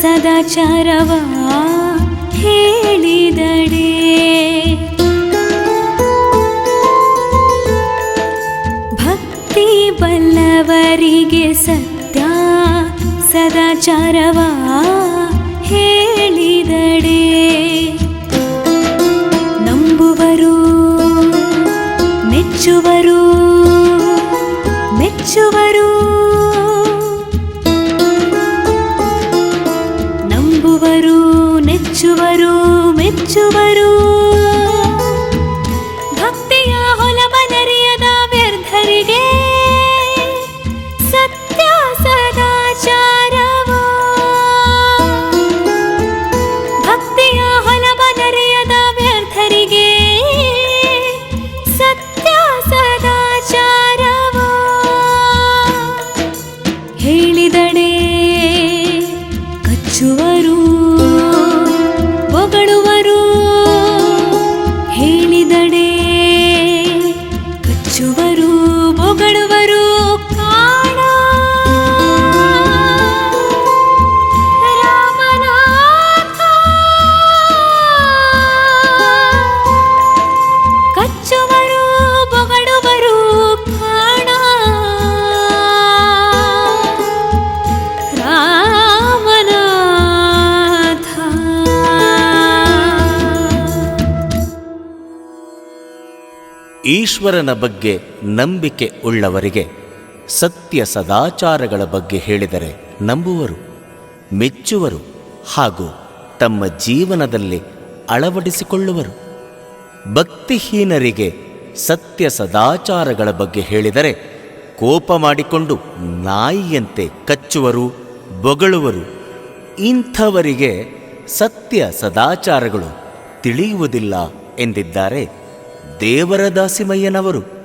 ಸದಾಚಾರವ ಹೇಳಿದಡೆ. ಭಕ್ತಿ ಬಲ್ಲವರಿಗೆ ಸತ್ಯ ಸದಾಚಾರವ ಹೇಳಿದಡೆ. ನಂಬುವರು ಮೆಚ್ಚುವರು ಮೆಚ್ಚುವರು. ನೆಚ್ಚುವರು ಮೆಚ್ಚುವರು. ಭಕ್ತಿಯ ಹೊಲಬನರಿಯದ ವ್ಯರ್ಥರಿಗೆ ಸತ್ಯ ಸದಾಚಾರವ ಭಕ್ತಿಯ ಹೊಲಬನರಿಯದ ವ್ಯರ್ಥರಿಗೆ ಸತ್ಯ ಸದಾಚಾರವ ಹೇಳಿದಡೆ ಈಶ್ವರನ ಬಗ್ಗೆ ನಂಬಿಕೆ ಉಳ್ಳವರಿಗೆ ಸತ್ಯ ಸದಾಚಾರಗಳ ಬಗ್ಗೆ ಹೇಳಿದರೆ ನಂಬುವರು, ಮೆಚ್ಚುವರು ಹಾಗೂ ತಮ್ಮ ಜೀವನದಲ್ಲಿ ಅಳವಡಿಸಿಕೊಳ್ಳುವರು. ಭಕ್ತಿಹೀನರಿಗೆ ಸತ್ಯ ಸದಾಚಾರಗಳ ಬಗ್ಗೆ ಹೇಳಿದರೆ ಕೋಪ ಮಾಡಿಕೊಂಡು ನಾಯಿಯಂತೆ ಕಚ್ಚುವರು, ಬೊಗಳುವರು. ಇಂಥವರಿಗೆ ಸತ್ಯ ಸದಾಚಾರಗಳು ತಿಳಿಯುವುದಿಲ್ಲ ಎಂದಿದ್ದಾರೆ. ದೇವರ ದಾಸಿಮಯ್ಯನವರು